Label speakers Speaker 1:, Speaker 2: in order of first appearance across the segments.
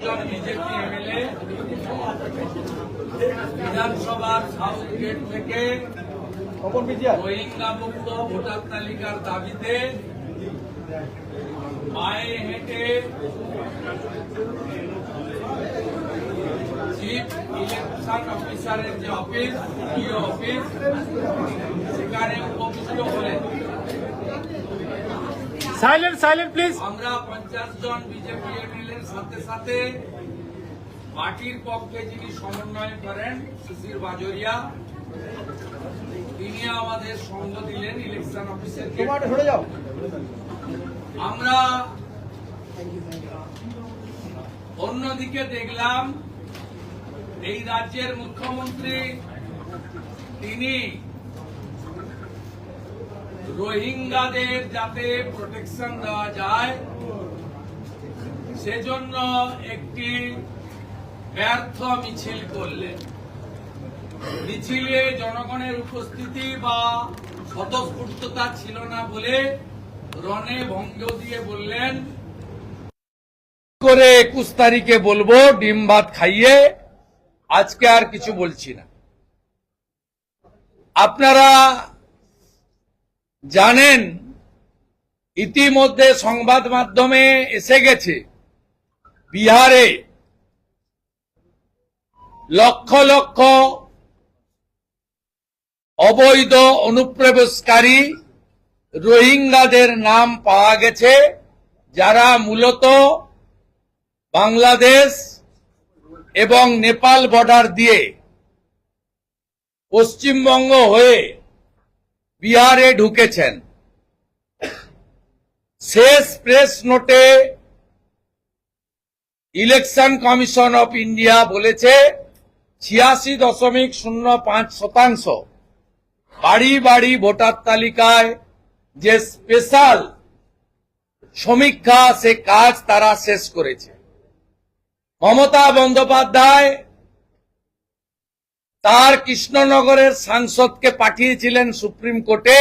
Speaker 1: BJP MLA বিধানসভার south gate থেকে রোহিঙ্গা মুক্ত ভোটার তালিকার দাবিতে পায়ে হেঁটে চিফ ইলেকশন অফিসারের যে অফিস অফিস সেখানে উপবিষ্ট হলেন।
Speaker 2: সাইলেন্ট সাইলেন্ট প্লিজ
Speaker 1: আমরা পঞ্চাশ জন বিজেপি এমএলএর সাথে সাথে পার্টির পক্ষে যিনি সমন্বয় করেন শিশির বাজরিয়া তিনি আমাদের সঙ্গ দিলেন ইলেকশন
Speaker 3: অফিসের
Speaker 1: আমরা অন্যদিকে দেখলাম এই রাজ্যের মুখ্যমন্ত্রী তিনি রোহিঙ্গাদের যাতে প্রোটেকশন দেওয়া যায়, সেজন্য একটি ব্যর্থ মিছিল করলেন। মিছিলে জনগণের উপস্থিতি বা স্বতঃস্ফূর্ততা ছিল না বলে রনে ভঙ্গ দিয়ে বললেন, করে একুশ তারিখে বলব, ডিম ভাত খাইয়ে আজকে আর কিছু বলছি না। আপনারা জানেন, ইতিমধ্যে সংবাদ মাধ্যমে এসে গেছে, বিহারে লক্ষ লক্ষ অবৈধ অনুপ্রবেশকারী রোহিঙ্গাদের নাম পাওয়া গেছে, যারা মূলত বাংলাদেশ এবং নেপাল বর্ডার দিয়ে পশ্চিমবঙ্গ হয়ে বিহারে ঢুকেছেন। শেষ প্রেস নোটে ইলেকশন কমিশন অফ ইন্ডিয়া বলেছে, ছিয়াশি দশমিক শূন্য পাঁচ শতাংশ বাড়ি বাড়ি ভোটার তালিকায় যে স্পেশাল সমীক্ষা, সে কাজ তারা শেষ করেছে। মমতা বন্দ্যোপাধ্যায় তার কৃষ্ণনগরের সাংসদকে পাঠিয়েছিলেন সুপ্রিম কোর্টে।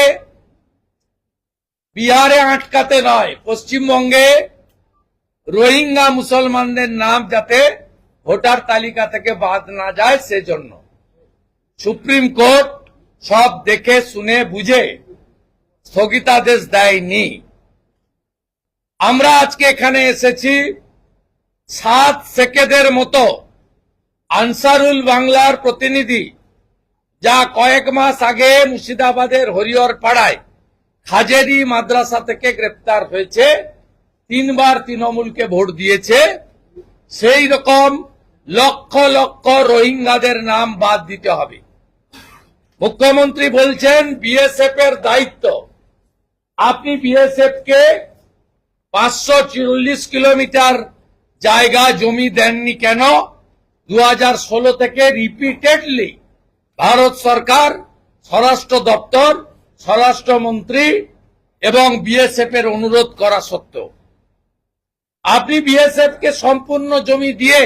Speaker 1: বিহারে আটকাতে নয়, পশ্চিমবঙ্গে রোহিঙ্গা মুসলমানদের নাম যাতে ভোটার তালিকা থেকে বাদ না যায় সেজন্য। সুপ্রিম কোর্ট সব দেখে, শুনে, বুঝে স্থগিতাদেশ দেয়নি। আমরা আজকে এখানে এসেছি সাত সেকেদের মতো। আনসারুল বাংলার প্রতিনিধি, যা কয়েক মাস আগে মুর্শিদাবাদের হরিহর পাড়ায় খাজেরি মাদ্রাসা থেকে গ্রেপ্তার হয়েছে। তিনবার তৃণমূলকে ভোট দিয়েছে। সেই রকম লক্ষ লক্ষ রোহিঙ্গাদের নাম বাদ দিতে হবে। মুখ্যমন্ত্রী বলছেন, বিএসএফ এর দায়িত্ব। আপনি বিএসএফ কে পাঁচশো চল্লিশ কিলোমিটার জায়গা জমি দেননি কেন? দু হাজার ষোলো থেকে রিপিটেডলি ভারত সরকার, স্বরাষ্ট্র দপ্তর, স্বরাষ্ট্রমন্ত্রী এবং বিএসএফ এর অনুরোধ করা সত্ত্বেও। আপনি বিএসএফ কে সম্পূর্ণ জমি দিয়ে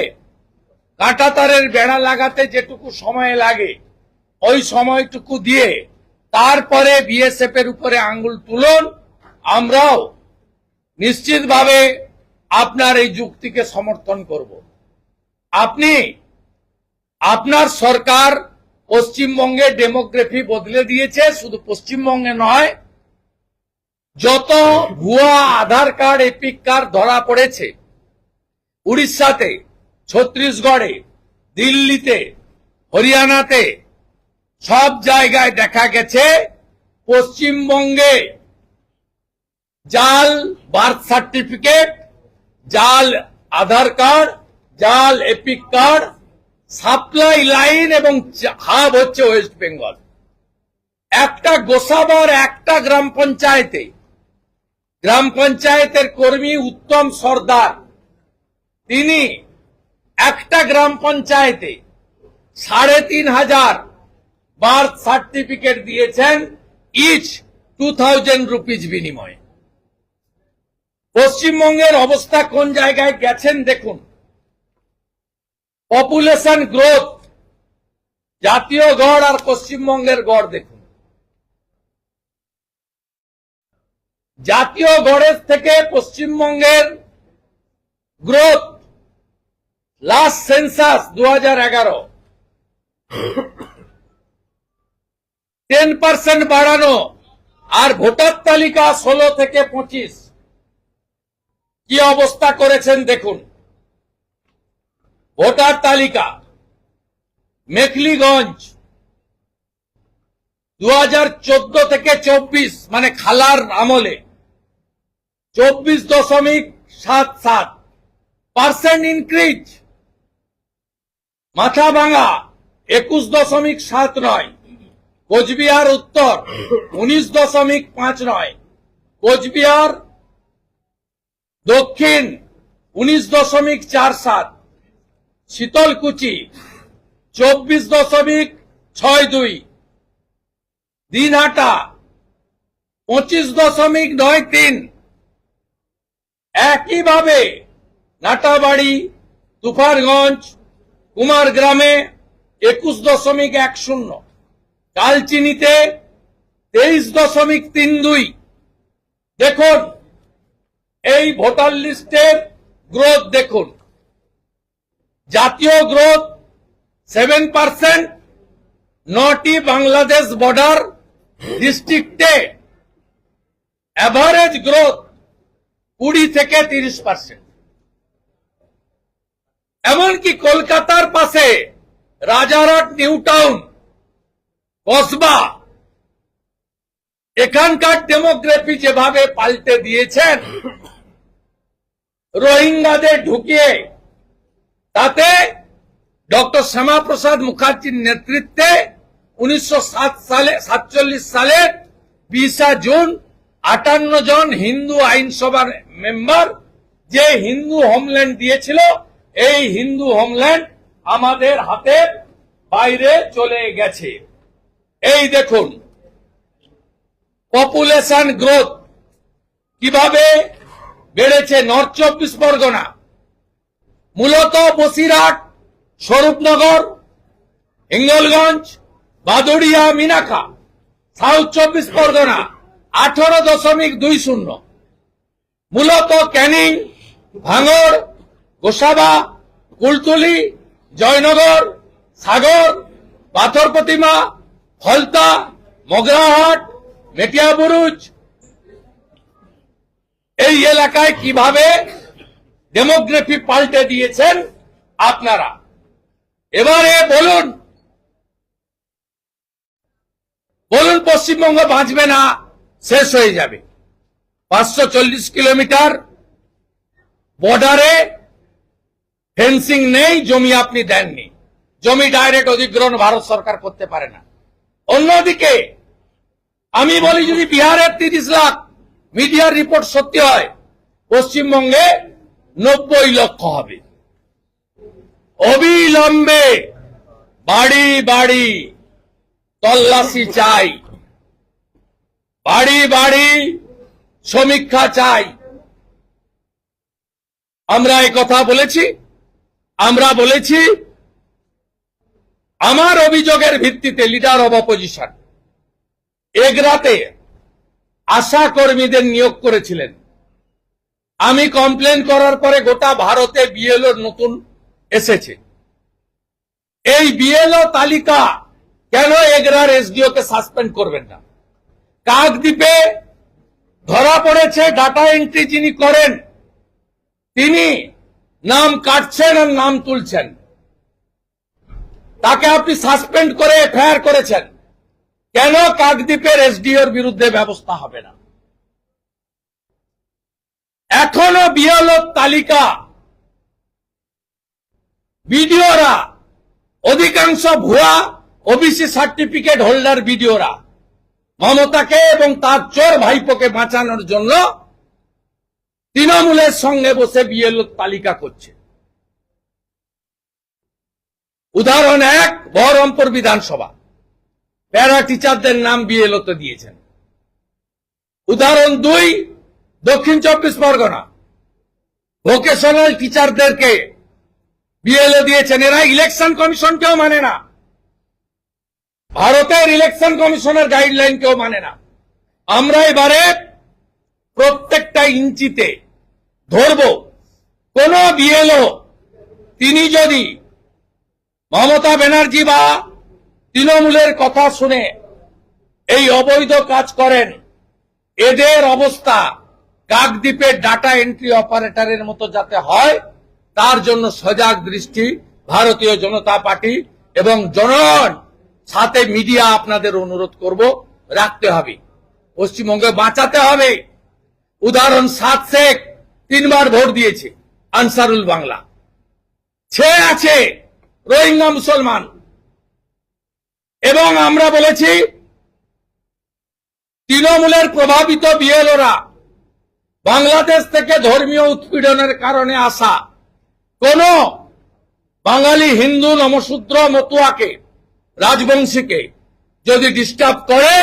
Speaker 1: কাঁটাতারের বেড়া লাগাতে যেটুকু সময় লাগে, ওই সময়টুকু দিয়ে তারপরে বিএসএফ এর উপরে আঙ্গুল তুলুন, আমরাও নিশ্চিতভাবে আপনার এই যুক্তিকে সমর্থন করব। আপনি আপনার সরকার পশ্চিমবঙ্গে ডেমোগ্রাফি বদলে দিয়েছে, শুধু পশ্চিমবঙ্গে নয়, যত ভুয়া আধার কার্ড, এপিক কার্ড ধরা পড়েছে, উড়িষ্যাতে, ছত্তিশগড়ে, দিল্লিতে, হরিয়ানাতে, সব জায়গায় দেখা গেছে পশ্চিমবঙ্গে জাল বার্থ সার্টিফিকেট, জাল আধার কার্ড জাল, এপিক কার্ড, সাপ্লাই লাইন এবং হাব হচ্ছে ওয়েস্ট বেঙ্গল। একটা গোসাবার একটা গ্রাম পঞ্চায়েতে, গ্রাম পঞ্চায়েতের কর্মী উত্তম সর্দার, তিনি একটা গ্রাম পঞ্চায়েতে সাড়ে তিন হাজার বার্থ সার্টিফিকেট দিয়েছেন ইচ টু থাউজেন্ড রুপিজ বিনিময়ে। পশ্চিমবঙ্গের অবস্থা কোন জায়গায় গেছেন দেখুন। পপুলেশন গ্রোথ জাতীয় গড় আর পশ্চিমবঙ্গের গড় দেখুন। জাতীয় গড়ের থেকে পশ্চিমবঙ্গের গ্রোথ লাস্ট সেন্সাস দু হাজার এগারো। টেন পার্সেন্ট বাড়ানো আর ভোটার তালিকা ষোলো থেকে পঁচিশ। কি অবস্থা করেছেন দেখুন। ভোটার তালিকা, মেখলিগঞ্জ দু চোদ্দ থেকে চব্বিশ মানে খালার আমলে, চব্বিশ দশমিক সাত সাত, পার্সেন্ট ইনক্রিজ মাথা ভাঙা একুশ দশমিক সাত নয়, কোচবিহার উত্তর, উনিশ দশমিক পাঁচ নয়, কোচবিহার দক্ষিণ, উনিশ দশমিক চার সাত শীতলকুচি, চব্বিশ দশমিক ছয় দুই। দিনহাটা, পঁচিশ দশমিক নয় তিন। একইভাবে নাটাবাড়ি তুফারগঞ্জ কুমার গ্রামে একুশ দশমিক এক শূন্য। কালচিনিতে তেইশ দশমিক তিন দুই। দেখুন, এই ভোটার লিস্টের গ্রোথ দেখুন। জাতীয় গ্রোথ সেভেন পার্সেন্ট নটি বাংলাদেশ বর্ডার ডিস্ট্রিক্টে অ্যাভারেজ গ্রোথ কুড়ি থেকে তিরিশ পার্সেন্ট এমনকি কলকাতার পাশে রাজারহাট নিউ টাউন কসবা এখানকার ডেমোগ্রাফি যেভাবে পাল্টে দিয়েছেন, রোহিঙ্গাদের ঢুকিয়ে তাতে ডক্টর শ্যামাপ্রসাদ মুখার্জির নেতৃত্বে উনিশশো সাত সালে, সাতচল্লিশ সালের বিশা জুন আটান্ন জন হিন্দু আইনসভার মেম্বার যে হিন্দু হোমল্যান্ড দিয়েছিল, এই হিন্দু হোমল্যান্ড আমাদের হাতের বাইরে চলে গেছে। এই দেখুন, পপুলেশন গ্রোথ কীভাবে বেড়েছে নর্থ চব্বিশ পরগনা? মূলত বসিরহাট, স্বরূপনগর হিঙ্গলগঞ্জ বাদুড়িয়া মিনাখা সাউথ চব্বিশ পরগনা, আঠারো দশমিক দুই শূন্য। মূলত ক্যানিং, ভাঙড়, গোসাবা, কুলতলি, জয়নগর, সাগর, পাথর প্রতিমা ফলতা মগরাহাট, মেটিয়াবুরুজ। এই এলাকায় কীভাবে ডেমোগ্রাফি পাল্টে দিয়েছেন আপনারা। এবারে বলুন বলুন পশ্চিমবঙ্গ বাঁচবে না, শেষ হয়ে যাবে। পাঁচশো চল্লিশ কিলোমিটার বর্ডারে ফেন্সিং নেই, জমি আপনি দেননি। জমি ডাইরেক্ট অধিগ্রহণ ভারত সরকার করতে পারে না। অন্যদিকে, আমি বলি যদি বিহারের তিরিশ লাখ মিডিয়ার রিপোর্ট সত্যি হয়, পশ্চিমবঙ্গে নব্বই লক্ষ হবে। অবিলম্বে বাড়ি বাড়ি তল্লাশি চাই। বাড়ি বাড়ি সমীক্ষা চাই। আমরা এই কথা বলেছি, আমরা বলেছি, আমার অভিযোগের ভিত্তিতে লিডার অব অপোজিশন এগরাতে আশা কর্মীদের নিয়োগ করেছিলেন। আমি কমপ্লেন করার পরে গোটা ভারতে বিএলও নতুন এসেছে। এই বিএলও তালিকা কেন এগরার এসডিও কে সাসপেন্ড করবেন না? কাকদ্বীপে ধরা পড়েছে ডাটা এন্ট্রি যিনি করেন, তিনি নাম কাটছেন আর নাম তুলছেন। তাকে আপনি সাসপেন্ড করে এফআইআর করেছেন। কেন কাকদ্বীপের এসডিওর বিরুদ্ধে ব্যবস্থা হবে না? এখনও বিএলওর তালিকা। বিডিওরা, অধিকাংশ ভুয়া ওবিসি সার্টিফিকেট হোল্ডার বিডিওরা, মমতাকে এবং তার চোর ভাইপোকে বাঁচানোর জন্য তৃণমূলের সঙ্গে বসে বিএলও তালিকা করছে। উদাহরণ এক, বহরমপুর বিধানসভা। প্যারা টিচারদের নাম বিএলওতে দিয়েছেন। উদাহরণ দুই দক্ষিণ চব্বিশ পরগনা। ভোকেশনাল টিচারদেরকে বিএলও দিয়েছেন। এরা ইলেকশন কমিশনকেও মানে না। ভারতের ইলেকশন কমিশনের গাইডলাইন কেউ মানে না। আমরা এবারে প্রত্যেকটা ইঞ্চিতে ধরব, কোন বিএলও তিনি যদি মমতা ব্যানার্জি বা তৃণমূলের কথা শুনে এই অবৈধ কাজ করেন, এদের অবস্থা কাকদ্বীপের ডাটা এন্ট্রি অপারেটরের মতো যাতে হয়, তার জন্য সজাগ দৃষ্টি ভারতীয় জনতা পার্টি এবং জনগণ সাথে মিডিয়া আপনাদের অনুরোধ করব, রাখতে হবে। পশ্চিমবঙ্গে বাঁচাতে হবে। উদাহরণ, সাত শেখ তিনবার ভোট দিয়েছে, আনসারুল বাংলা। সে আছে রোহিঙ্গা মুসলমান। এবং আমরা বলেছি, তৃণমূলের প্রভাবিত বিএলওরা বাংলাদেশ থেকে ধর্মীয় উৎপীড়নের কারণে আসা কোন বাঙালি হিন্দু নমশূদ্র মতুয়াকে, রাজবংশীকে যদি ডিস্টার্ব করে,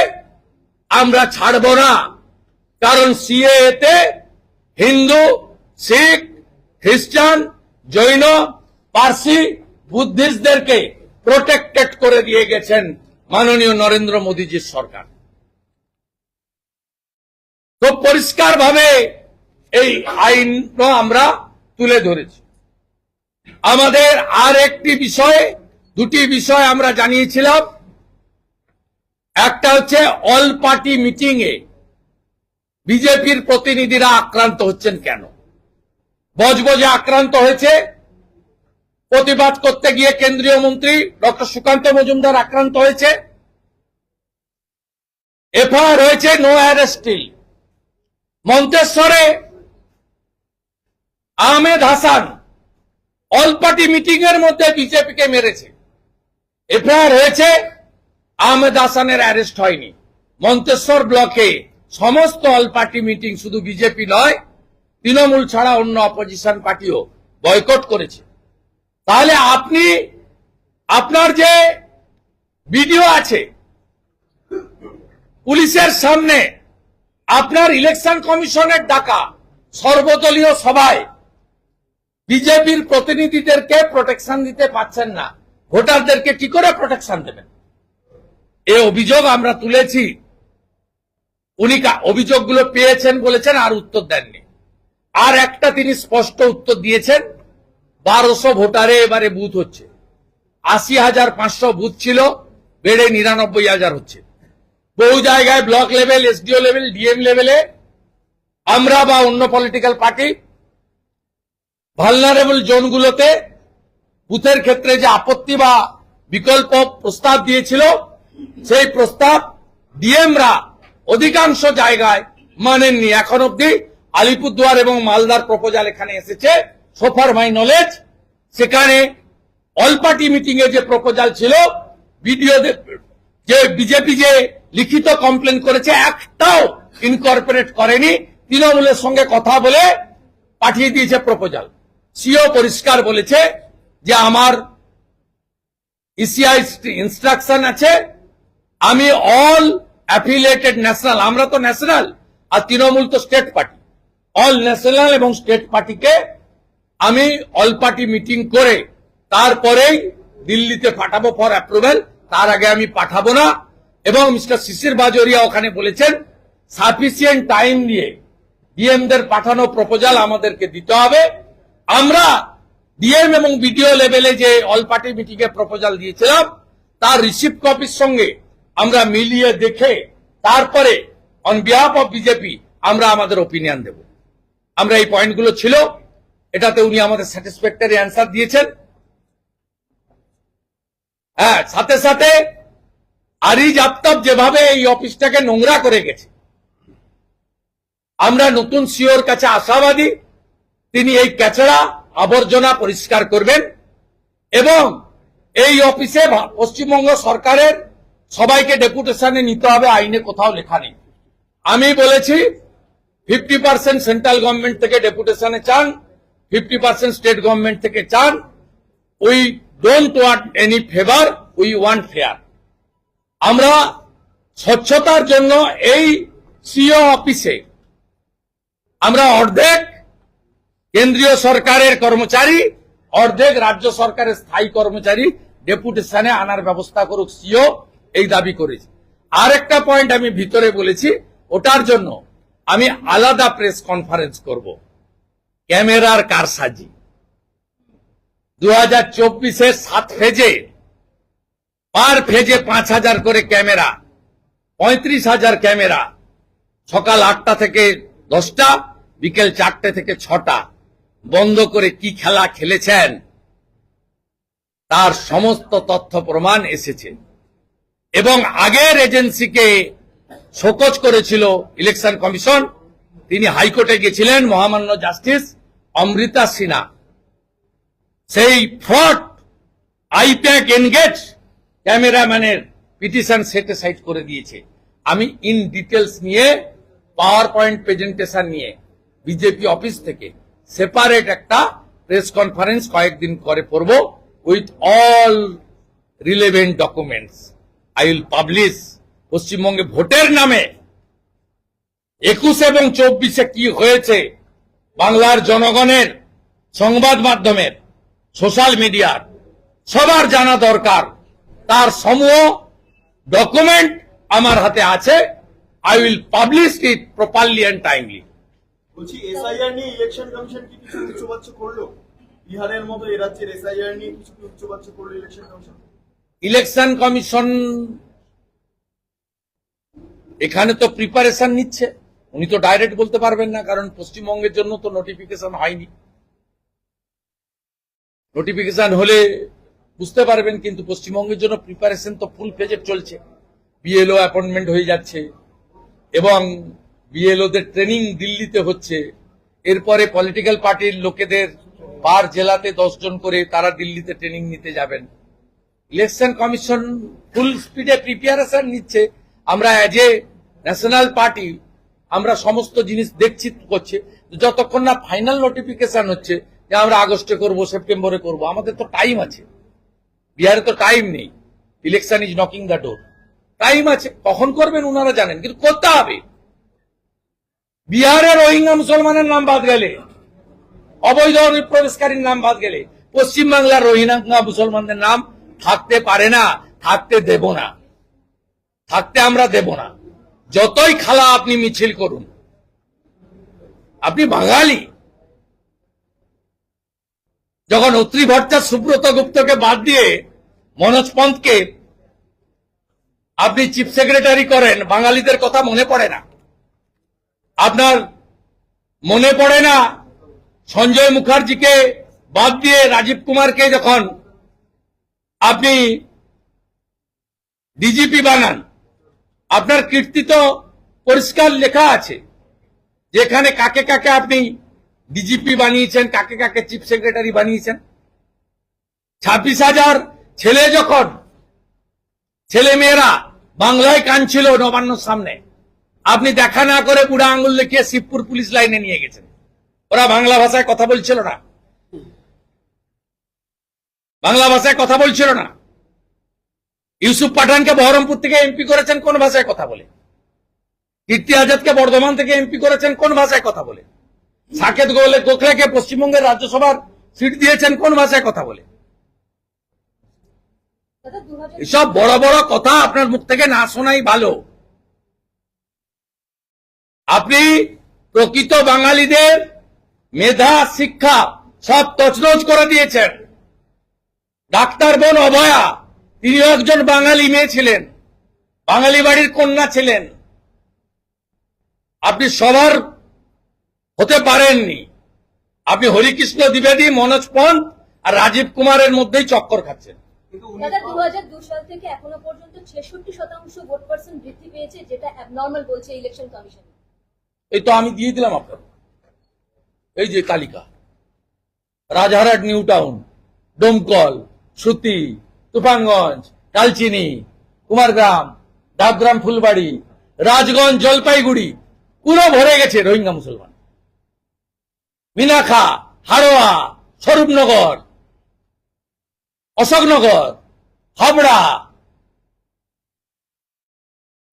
Speaker 1: আমরা ছাড়ব না। কারণ সিএতে হিন্দু, শিখ, খ্রিস্টান, জৈন, পার্সি বুদ্ধিস্টদেরকে প্রোটেক্টেড করে দিয়ে গেছেন মাননীয় নরেন্দ্র মোদীজির সরকার। খুব পরিষ্কার ভাবে এই আইন আমরা তুলে ধরেছি। আমাদের আর একটি বিষয়, দুটি বিষয় আমরা জানিয়েছিলাম। একটা হচ্ছে অল পার্টি মিটিং এ বিজেপির প্রতিনিধিরা আক্রান্ত হচ্ছেন কেন? বজবজে আক্রান্ত হয়েছে। প্রতিবাদ করতে গিয়ে কেন্দ্রীয় মন্ত্রী ডক্টর সুকান্ত মজুমদার আক্রান্ত হয়েছে। এফআইআর হয়েছে no অ্যারেস্টিল মন্তেশ্বরে Ahmed Hasan all party meeting এর মধ্যে বিজেপিকে মেরেছে। এফআইআর হয়েছে, আহমেদ হাসানের অ্যারেস্ট হয়নি। মন্তেশ্বর ব্লকে সমস্ত অল পার্টি মিটিং শুধু বিজেপি নয়, তৃণমূল ছাড়া অন্য অপোজিশন পার্টিও বয়কট করেছে। তাহলে আপনি, আপনার যে ভিডিও আছে, পুলিশের সামনে আপনার ইলেকশন কমিশনের ডাকা সর্বদলীয় সভায় বিজেপির প্রতিনিধিদেরকে প্রোটেকশন দিতে পাচ্ছেন না। ভোটারদেরকে কি করে প্রোটেকশন দেবেন? এ অভিযোগ আমরা তুলেছি। উনি অভিযোগগুলো পেয়েছেন বলেছেন, আর উত্তর দেননি। আর একটা তিনি স্পষ্ট উত্তর দিয়েছেন, বারোশো ভোটারে এবারে বুথ হচ্ছে। আশি হাজার পাঁচশো বুথ ছিল, বেড়ে নিরানব্বই হাজার হচ্ছে। বহু জায়গায় block level, SDO level, DM লেভেলে আমরা বা অন্য পলিটিক্যাল পার্টি ভালনারেবল জোনগুলোতে বুথের ক্ষেত্রে যে আপত্তি বা বিকল্প প্রস্তাব দিয়েছিল, সেই প্রস্তাব ডিএমরা অধিকাংশ জায়গায় মানেননি। এখন অব্দি আলিপুরদুয়ার এবং মালদার প্রপোজাল এখানে এসেছে। সোফার মাই নলেজ সেখানে অল পার্টি মিটিং এ যে প্রপোজাল ছিল বিডিও যে বিজেপি যে লিখিত কমপ্লেন করেছে, একটাও ইনকর্পোরেট করেনি। তৃণমূলের সঙ্গে কথা বলে পাঠিয়ে দিয়েছে প্রপোজাল সিও পরিষ্কার বলেছে যে আমার ইসিআই ইনস্ট্রাকশন আছে। আমি অল অ্যাফিলিয়েটেড ন্যাশনাল আমরা তো ন্যাশনাল আর তৃণমূল তো স্টেট পার্টি অল ন্যাশনাল এবং স্টেট পার্টিকে আমি অল পার্টি মিটিং করে তারপরেই দিল্লিতে পাঠাবো ফর অ্যাপ্রুভেল তার আগে আমি পাঠাবো না। এবং মিস্টার শিশির বাজরিয়া ওখানে বলেছেন সাফিসিয়েন্ট টাইম দিয়ে ডিএমদের পাঠানো প্রপোজাল আমাদেরকে দিতে হবে। আমরা ডিএম এবং বিডিও লেভেলে যে অল পার্টি মিটিং এ প্রপোজাল দিয়েছিলাম, তার রিসিপ্ট কপির সঙ্গে আমরা মিলিয়ে দেখে তারপরে অন বিহাফ অফ বিজেপি আমরা আমাদের ওপিনিয়ন দেব। আমরা এই পয়েন্টগুলো ছিল। এটাতে উনি আমাদের স্যাটিসফ্যাক্টরি অ্যান্সার দিয়েছেন। হ্যাঁ সাথে সাথে আরিজ আফতাব যেভাবে এই অফিসটাকে নোংরা করে গেছে। আমরা নতুন সিওর কাছে আশাবাদী, তিনি এই ক্যাচড়া আবর্জনা পরিষ্কার করবেন এবং এই অফিসে পশ্চিমবঙ্গ সরকারের সবাইকে ডেপুটেশনে নিতে হবে, আইনে কোথাও লেখা নেই। আমি বলেছি, ফিফটি পার্সেন্ট সেন্ট্রাল গভর্নমেন্ট থেকে ডেপুটেশনে চান, ফিফটি পার্সেন্ট স্টেট গভর্নমেন্ট থেকে চান। We don't want any favour, we want fair. আমরা স্বচ্ছতার জন্য এই সিও অফিসে আমরা অর্ধেক কেন্দ্রীয় সরকারের কর্মচারী, অর্ধেক রাজ্য সরকারের স্থায়ী কর্মচারী ডেপুটেশনে আনার ব্যবস্থা করুক সিও এই দাবি করেছে। আর একটা পয়েন্ট আমি ভিতরে বলেছি, ওটার জন্য আমি আলাদা প্রেস কনফারেন্স করব। ক্যামেরার কারসাজি। দু হাজার চব্বিশের সাত ফেজে পার ফেজে পাঁচ হাজার করে ক্যামেরা, পঁয়ত্রিশ হাজার ক্যামেরা। সকাল আটটা থেকে দশটা, বিকেল চারটে থেকে ছটা। বন্ধ করে কি খেলা খেলেছেন? তার সমস্ত তথ্য প্রমাণ এসেছে। এবং আগের এজেন্সিকে শোকজ করেছিল ইলেকশন কমিশন। তিনি হাইকোর্টে গেছিলেন মহামান্য জাস্টিস অমৃতা সিনহা। সেই ফ্রড, আইপ্যাক এনগেজ ক্যামেরাম্যানের পিটিশন সেটে সাইড করে দিয়েছে। আমি ইন ডিটেলস নিয়ে পাওয়ার পয়েন্ট প্রেজেন্টেশন নিয়ে বিজেপি অফিস থেকে সেপারেট একটা প্রেস কনফারেন্স কয়েকদিন করে করব with all relevant documents I will publish পশ্চিমবঙ্গে ভোটের নামে একুশ এবং চব্বিশে কি হয়েছে বাংলার জনগণের সংবাদ মাধ্যমের সোশ্যাল মিডিয়ার সবার জানা দরকার। তার সমূহ ডকুমেন্ট আমার হাতে আছে। I will publish it properly and timely
Speaker 2: বলছি এসআইআর নিয়ে ইলেকশন কমিশন কি কিছু উচ্চবাচ্য করল? বিহারের মতো এ রাজ্যের এসআইআর নিয়ে কিছু কি উচ্চবাচ্য করল ইলেকশন কমিশন
Speaker 1: ইলেকশন কমিশন এখানে তো প্রিপারেশন নিচ্ছে। উনি তো ডাইরেক্ট বলতে পারবেন না কারণ পশ্চিমবঙ্গের জন্য তো নোটিফিকেশন হয়নি। নোটিফিকেশন হলে বুঝতে পারবেন কিন্তু পশ্চিমবঙ্গের জন্য প্রিপারেশন তো ফুল ফেজে চলছে। বিএলও অ্যাপয়েন্টমেন্ট হয়ে যাচ্ছে এবং বিএলওদের ট্রেনিং দিল্লিতে হচ্ছে। এরপরে পলিটিক্যাল পার্টির লোকেদের পার জেলাতে দশজন করে তারা দিল্লিতে ট্রেনিং নিতে যাবেন। ইলেকশন কমিশন ফুল স্পিডে প্রিপারেশন নিচ্ছে। আমরা অ্যাজ এ ন্যাশনাল পার্টি আমরা সমস্ত জিনিস দেখছি করছে। যতক্ষণ না ফাইনাল নোটিফিকেশন হচ্ছে যে আমরা আগস্টে করব, সেপ্টেম্বরে করব, আমাদের তো টাইম আছে। বিহারে তো টাইম নেই। Election is knocking the door time আছে, কখন করবেন ওনারা জানেন, কিন্তু করতে হবে। বিহারে রোহিঙ্গা মুসলমানের নাম বাদ গেলে, অবৈধ অনুপ্রবেশকারীর নাম বাদ গেলে, পশ্চিমবাংলার রোহিঙ্গা মুসলমানদের নাম থাকতে পারে না, থাকতে দেব না। থাকতে আমরা দেব না। যতই খালা আপনি মিছিল করুন। আপনি বাঙালি। যখন অত্রি ভট্টাচার্য সুব্রত গুপ্তকে বাদ দিয়ে মনোজ পন্থকে আপনি চিফ সেক্রেটারি করেন, বাঙালিদের কথা মনে পড়ে না। আপনার মনে পড়ে না সঞ্জয় মুখার্জিকে বাদ দিয়ে রাজীব কুমারকে যখন আপনি ডিজিপি বানান, আপনার কীর্তি তো পরিষ্কার লেখা আছে, যেখানে কাকে কাকে আপনি ডিজিপি বানিয়েছেন, কাকে কাকে চিফ সেক্রেটারি বানিয়েছেন। ছাব্বিশ হাজার ছেলে যখন ছেলে মেয়েরা বাংলায় কানছিল নবান্নর সামনে, আপনি দেখা না করে বুড়া আঙ্গুল দেখিয়ে শিবপুর পুলিশ লাইনে নিয়ে গেছেন। ওরা বাংলা ভাষায় কথা বলছিল না। বাংলা ভাষায় কথা বলছিল না। ইউসুফ পাঠানকে বহরমপুর থেকে এমপি করেছেন কোন ভাষায় কথা বলে? কীর্তি আজাদকে বর্ধমান থেকে এমপি করেছেন কোন ভাষায় কথা বলে? সাকেত গোলে গোখলেকে পশ্চিমবঙ্গের রাজ্যসভার সিট দিয়েছেন কোন ভাষায় কথা বলে? এসব বড় বড় কথা আপনার মুখ থেকে না শোনাই ভালো। আপনি প্রকৃত বাঙালিদের মেধা শিক্ষা সব তছনছ করে দিয়েছেন। ডাক্তার বোন অভয়া তিনিও একজন বাঙালি মেয়ে ছিলেন বাঙালি বাড়ির কন্যা ছিলেন। আপনি সবার হতে পারেননি। আপনি হরিকৃষ্ণ দ্বিবেদী মনোজ পন্থ আর রাজীব কুমারের মধ্যেই চক্কর খাচ্ছেন।
Speaker 3: দাদা দু হাজার দু সাল থেকে এখনও পর্যন্ত ছেষট্টি শতাংশ ভোট পার্সেন্ট বৃদ্ধি পেয়েছে, যেটা বলছে ইলেকশন কমিশন
Speaker 1: এই তো আমি দিয়ে দিলাম আপনার এই যে তালিকা। রাজারহাট নিউ টাউন ডোমকল সুতি তুফানগঞ্জ, কালচিনি, কুমারগ্রাম ডাবগ্রাম ফুলবাড়ি, রাজগঞ্জ, জলপাইগুড়ি, পুরো ভরে গেছে রোহিঙ্গা মুসলমান। মিনাখা হাড়োয়া, স্বরূপনগর অশোকনগর, হাবড়া।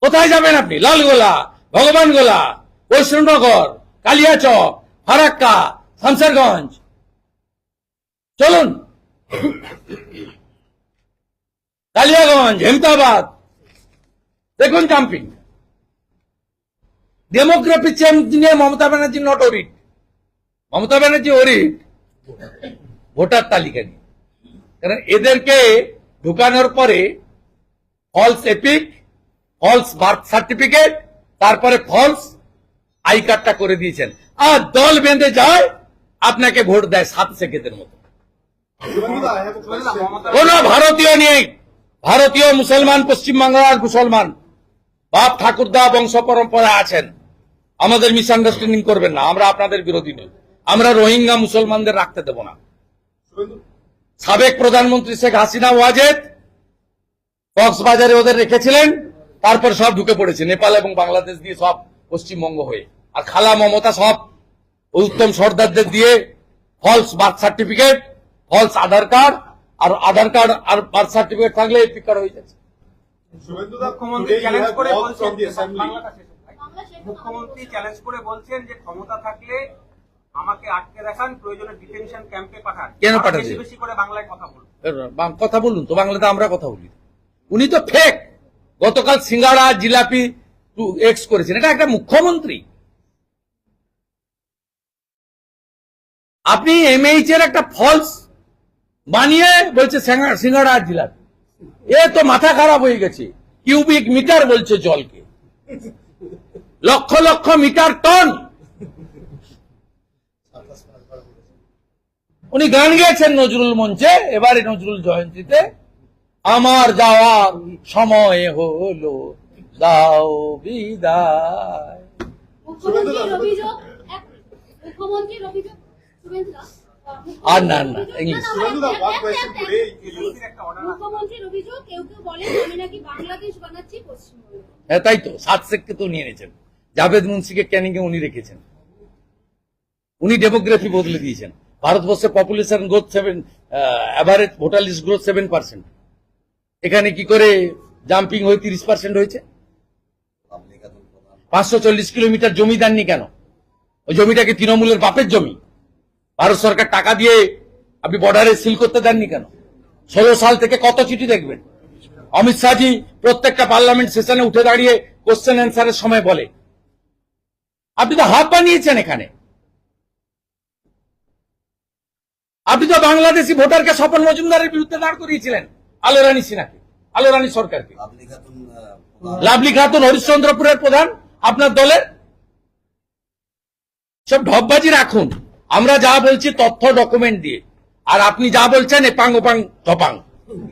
Speaker 1: কোথায় যাবেন আপনি? লালগোলা, ভগবানগোলা, বৈষ্ণবনগর, কালিয়াচক, ফারাক্কা, শামসারগঞ্জ। চলুন। কালিয়াগঞ্জ, হেমতাবাদ। দেখুন জাম্পিং ডেমোগ্রাফি চেঞ্জ নিয়ে Mamata Banerjee not worried Mamata Banerjee worried voter তালিকা নিয়ে। কারণ এদেরকে ঢুকানোর পরে false EPIC false birth certificate তারপরে ফলস আই কার্ডটা করে দিয়েছেন। আর দল বেঁধে যায়, আপনাকে ভোট দেয় সাত সেকেন্ডের মতো. কোন ভারতীয় নেই। ভারতীয় মুসলমান পশ্চিমবাংলার মুসলমান। বাপ ঠাকুরদা বংশ পরম্পরা আছেন। আমাদের মিসআন্ডারস্ট্যান্ডিং করবেন না। আমরা আপনাদের বিরোধী নই। আমরা রোহিঙ্গা মুসলমানদের রাখতে দেব না। সাবেক প্রধানমন্ত্রী শেখ হাসিনা ওয়াজেদ কক্সবাজারে ওদের রেখেছিলেন তারপর সব ঢুকে পড়েছে নেপাল এবং বাংলাদেশ দিয়ে সব পশ্চিমবঙ্গ হয়ে। আর খালা মমতা সব উত্তম সর্দারদের দিয়ে false birth certificate false Aadhaar card আর আধার কার্ড আর বার্থ সার্টিফিকেট থাকলে এপিক কার্ড হয়ে যাচ্ছে।
Speaker 4: মুখ্যমন্ত্রী চ্যালেঞ্জ করে বলছেন যে ক্ষমতা থাকলে আমাকে আটকে দেখান প্রয়োজনে ডিটেনশন ক্যাম্পে পাঠান।
Speaker 1: কেন আরও
Speaker 4: বেশি বেশি করে বাংলায় কথা বলুন।
Speaker 1: কথা বলুন তো বাংলাতে আমরা কথা বলি। উনি তো ফেক গতকাল সিঙ্গাড়া জিলাপি এক্স করেছেন। এটা একটা মুখ্যমন্ত্রী। আপনি এমএইচ এর একটা ফলস বানিয়ে বলছে সিঙ্গা- সিঙ্গাড়া আর জিলাপি। এ তো মাথা খারাপ হয়ে গেছে। কিউবিক মিটার বলছে জলকে। লক্ষ লক্ষ মিটার টন উনি গান গেয়েছেন নজরুল মঞ্চে এবারে নজরুল জয়ন্তীতে। আমার যাওয়ার সময় হলো দাও বিদায়। আর না, না, হ্যাঁ তাই তো সাত সেককে তো নিয়ে নিয়েছেন জাভেদ মুন্সিকে ক্যানিং এ উনি রেখেছেন? উনি ডেমোগ্রাফি বদলে দিয়েছেন। ভারতবর্ষের population growth seven average voter list growth seven percent এখানে কি করে জাম্পিং হয়ে তিরিশ পার্সেন্ট হয়েছে? পাঁচশো চল্লিশ কিলোমিটার জমি দেননি কেন? ওই জমিটাকে তৃণমূলের বাপের জমি? ভারত সরকার টাকা দিয়ে আপনি বর্ডারে সিল করতে দেননি কেন? ষোলো সাল থেকে কত চিঠি দেখবেন? অমিত শাহজি প্রত্যেকটা পার্লামেন্ট সেশনে উঠে দাঁড়িয়ে কোশ্চেন অ্যান্সারের সময় বলে। আপনি তো হাত বানিয়েছেন এখানে। আপনি তো বাংলাদেশি ভোটারকে স্বপন মজুমদারের বিরুদ্ধে দাঁড় করিয়েছিলেন আলো রানী সিনহাকে আলো রানী সরকারকে।
Speaker 5: লাভলি খাতুন
Speaker 1: হরিশ্চন্দ্রপুরের প্রধান আপনার দলের? সব ঢপবাজি রাখুন আমরা যা বলছি তথ্য ডকুমেন্ট দিয়ে। আর আপনি যা বলছেন এপাং ওপাং টপাং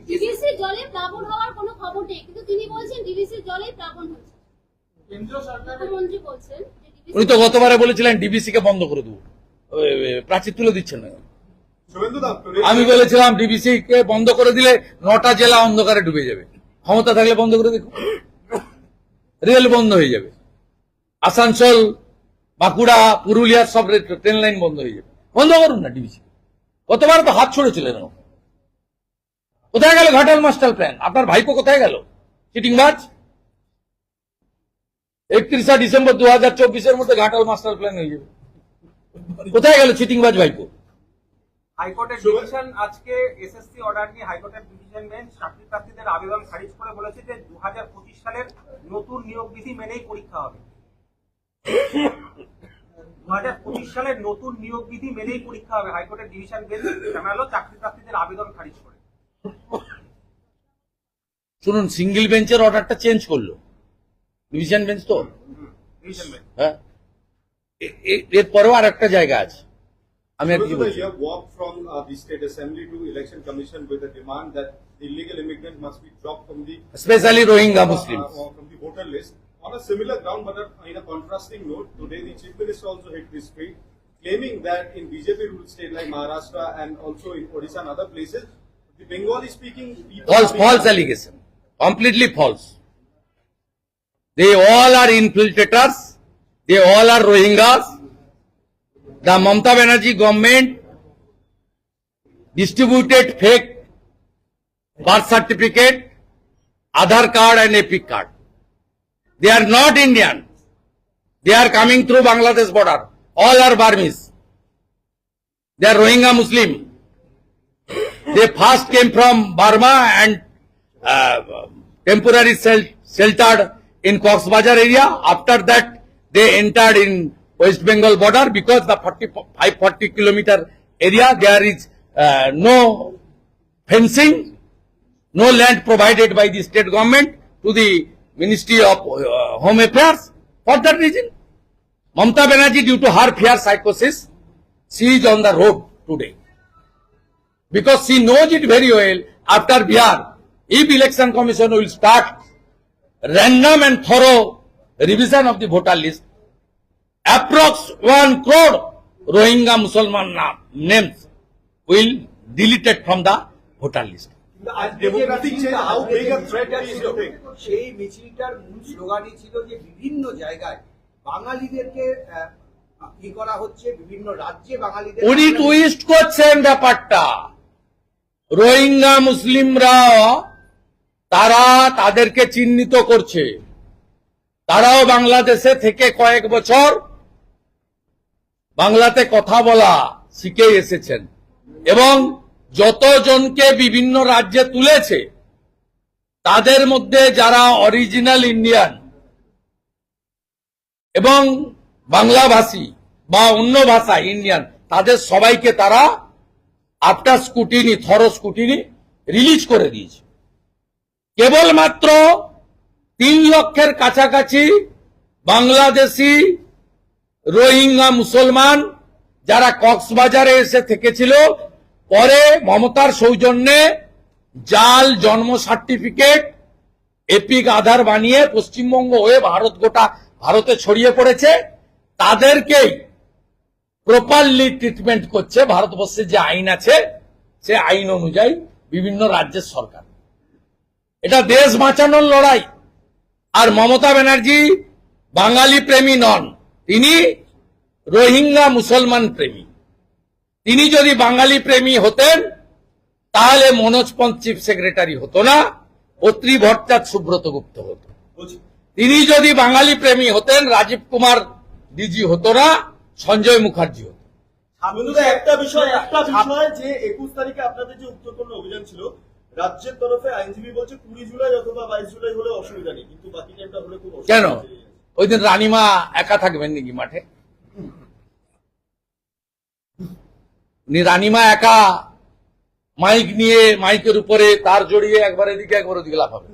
Speaker 3: ডিভিসি জলে প্লাবন হওয়ার কোনো খবর নেই কিন্তু তিনি বলছেন ডিভিসি জলে প্লাবন হচ্ছে। মুখ্যমন্ত্রী বলছেন যে DVC
Speaker 1: উনি তো গতবারে বলেছিলেন ডিবিসি কে বন্ধ করে দেবো। প্রাচীর তুলে দিচ্ছেন না. আমি বলেছিলাম ডিবিসি কে বন্ধ করে দিলে নটা জেলা অন্ধকারে ডুবে যাবে। ক্ষমতা থাকলে বন্ধ করে দেখো রেল বন্ধ হয়ে যাবে। আসানসোল, বাঁকুড়া পুরুলিয়ার সব ট্রেন লাইন বন্ধ হয়ে যাবে। বন্ধ করুন না ডিবিসি। গতবার তো হাত ছড়েছিলেন। কোথায় গেল ঘাটাল মাস্টার প্ল্যান? আপনার ভাইপো কোথায় গেল? চিটিং চিটিংবাজ? একত্রিশা ডিসেম্বর দু হাজার চব্বিশের মধ্যে ঘাটাল মাস্টার প্ল্যান হয়ে যাবে। কোথায় গেল চিটিংবাজ ভাইপো?
Speaker 4: হাইকোর্টের ডিভিশন আজকে এসএসসি অর্ডার নিয়ে হাইকোর্টের ডিভিশন বেঞ্চ চাকরি প্রার্থীদের আবেদন খারিজ করে বলেছে যে দুহাজার পঁচিশ সালের নতুন নিয়োগ বিধি মেনেই পরীক্ষা হবে। দুহাজার পঁচিশ সালের নতুন নিয়োগ বিধি মেনেই পরীক্ষা হবে হাইকোর্টের ডিভিশন বেঞ্চ জানালো চাকরি প্রার্থীদের আবেদন খারিজ করে।
Speaker 1: শুনুন সিঙ্গেল বেঞ্চের অর্ডারটা চেঞ্জ করল। ডিভিশন বেঞ্চ তো?
Speaker 4: ডিভিশন বেঞ্চ
Speaker 1: হ্যাঁ। এরপরেও আর একটা জায়গা আছে। আমি আর কি
Speaker 2: Shubhendu,
Speaker 1: বলছি
Speaker 2: you have walked from uh, the state assembly to election commission with a demand that illegal immigrant must be dropped from the
Speaker 1: specially Rohingya
Speaker 2: uh,
Speaker 1: Muslim
Speaker 2: uh, from the voter list. On a similar ground, but uh, in a contrasting note, today the chief minister also hit the street, claiming that in BJP-ruled state like Maharashtra and also in Odisha and other places, the Bengali-speaking people.
Speaker 1: False
Speaker 2: are
Speaker 1: false
Speaker 2: being-
Speaker 1: allegation completely false they all are infiltrators they all The Mamata Banerjee government distributed fake birth certificate, Aadhaar card and Epic card. They are not Indian. They are coming through Bangladesh border. All are Burmese. They are Rohingya Muslim. They first came from Burma and uh, temporary shel- sheltered in Cox's Bazar area. After that, they entered in West Bengal border because the 45 40 kilometer area there is uh, no fencing, no land provided by the state government to the Ministry of uh, Home Affairs. For that reason, Mamta Banerjee, due to her fear psychosis, she is on the road today. Because she knows it very well after Bihar, if election commission will start random and thorough revision of the voter list, approx 1 crore Rohingya Musalman na- names will deleted from the voter list.
Speaker 2: Demographic change, how big a threat is you
Speaker 5: সেই মিছিলটার মূল স্লোগানই ছিল যে বিভিন্ন জায়গায় বাঙালিদেরকে কি করা হচ্ছে বিভিন্ন রাজ্যে বাঙালিদের
Speaker 1: উনি টুইস্ট করছেন ব্যাপারটা। রোহিঙ্গা মুসলিমরা তারা তাদেরকে চিহ্নিত করছে। তারাও বাংলাদেশে থেকে কয়েক বছর বাংলাতে কথা বলা শিখে এসেছেন। এবং যতজনকে বিভিন্ন রাজ্যে তুলেছে, তাদের মধ্যে যারা অরিজিনাল ইন্ডিয়ান এবং বাংলাভাষী বা অন্য ভাষা ইন্ডিয়ান তাদের সবাইকে তারা after scrutiny, their scrutiny release করে দিয়েছে। কেবলমাত্র তিন লক্ষের কাছাকাছি বাংলাদেশি রোহিঙ্গা মুসলমান যারা কক্সবাজারে এসে থেকেছিল, পরে মমতার সৌজন্যে জাল জন্ম সার্টিফিকেট, এপিক আধার বানিয়ে পশ্চিমবঙ্গ হয়ে ভারত গোটা ভারতে ছড়িয়ে পড়েছে। তাদেরকেই প্রপারলি ট্রিটমেন্ট করছে ভারতবর্ষে যে আইন আছে, সে আইন অনুযায়ী বিভিন্ন রাজ্যের সরকার। এটা দেশ বাঁচানোর লড়াই। আর মমতা ব্যানার্জি বাঙালি প্রেমী নন। তিনি রোহিঙ্গা মুসলমান প্রেমী। তিনি যদি বাঙালি প্রেমী হতেন তাহলে মনোজ পন্থ চিফ সেক্রেটারি হতো না অত্রি ভট্টাচার্য সুব্রত গুপ্ত হতো। তিনি যদি বাঙালি প্রেমী হতেন রাজীব কুমার ডিজি হতো না সঞ্জয় মুখার্জি হতো।
Speaker 6: একটা বিষয় একটা বিষয় যে একুশ তারিখে আপনাদের যে উত্তরপূর্ণ অভিযান ছিল রাজ্যের তরফে আইনজীবী বলছে কুড়ি জুলাই অথবা বাইশ জুলাই হলে অসুবিধা নেই কিন্তু বাকি টাইমটা হলে খুব
Speaker 1: কেন। ওই দিন রানীমা একা থাকবেন নাকি মাঠে? উনি রানীমা একা মাইক নিয়ে মাইকের উপরে তার জড়িয়ে একবার এদিকে একবার ওদিকে লাফাবে।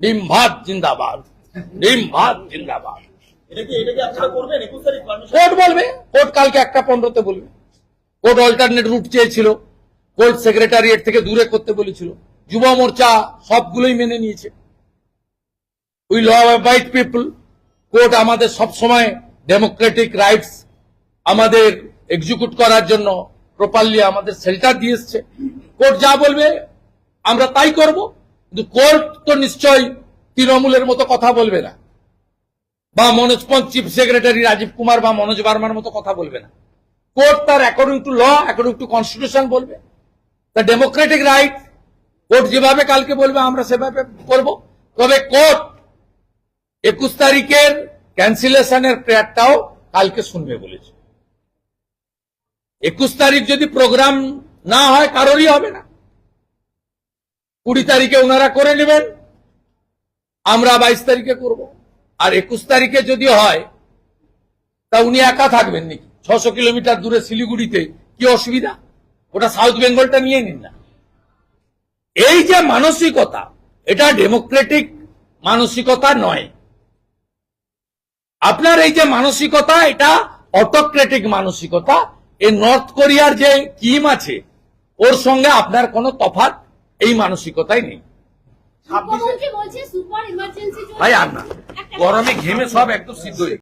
Speaker 1: ডিম ভাত জিন্দাবাদ। ডিম ভাত জিন্দাবাদ কোর্ট বলবে কোর্ট কালকে একটা পনেরোতে বলবে। কোর্ট অল্টারনেট রুট চেয়েছিল কোর্ট সেক্রেটারিয়েট থেকে দূরে করতে বলেছিল। যুব মোর্চা সবগুলোই মেনে নিয়েছে। We law abide people court আমাদের সব সময় ডেমোক্রেটিক রাইটস আমাদের এক্সিকিউট করার জন্য প্রপারলি আমাদের শেল্টার দিয়ে এসছে কোর্ট যা বলবে, আমরা তাই করব। কিন্তু কোর্ট তো নিশ্চয়ই তৃণমূলের মতো কথা বলবে না। বা মনোজ পন্থ চিফ সেক্রেটারি রাজীব কুমার বা মনোজ বার্মার মতো কথা বলবে না। কোর্ট তার according to law according to constitution বলবে। দ্য ডেমোক্রেটিক রাইট কোর্ট যেভাবে কালকে বলবে, আমরা সেভাবে করব। তবে কোর্ট একুশ তারিখের ক্যান্সেলেশনের প্রেয়ারটাও কালকে শুনবে বলেছে। একুশ তারিখ যদি প্রোগ্রাম না হয়, কারোরই হবে না। কুড়ি তারিখে ওনারা করে নেবেন, আমরা বাইশ তারিখে করব। আর একুশ তারিখে যদি হয়, তা উনি একা থাকবেন নাকি? ছশো কিলোমিটার দূরে শিলিগুড়িতে কি অসুবিধা? ওটা সাউথ বেঙ্গলটা নিয়ে নিন না। এই যে মানসিকতা, এটা ডেমোক্রেটিক মানসিকতা নয়। আপনার এই যে মানসিকতা এটা অটোক্রেটিক মানসিকতা এই নর্থ কোরিয়ার যে কিম আছে ওর সঙ্গে আপনার কোনো তফাত এই মানসিকতাই নেই।
Speaker 3: মুখ্যমন্ত্রী বলছে সুপার
Speaker 1: ভাই আর না গরমে ঘেমে সব একদম সিদ্ধ হয়ে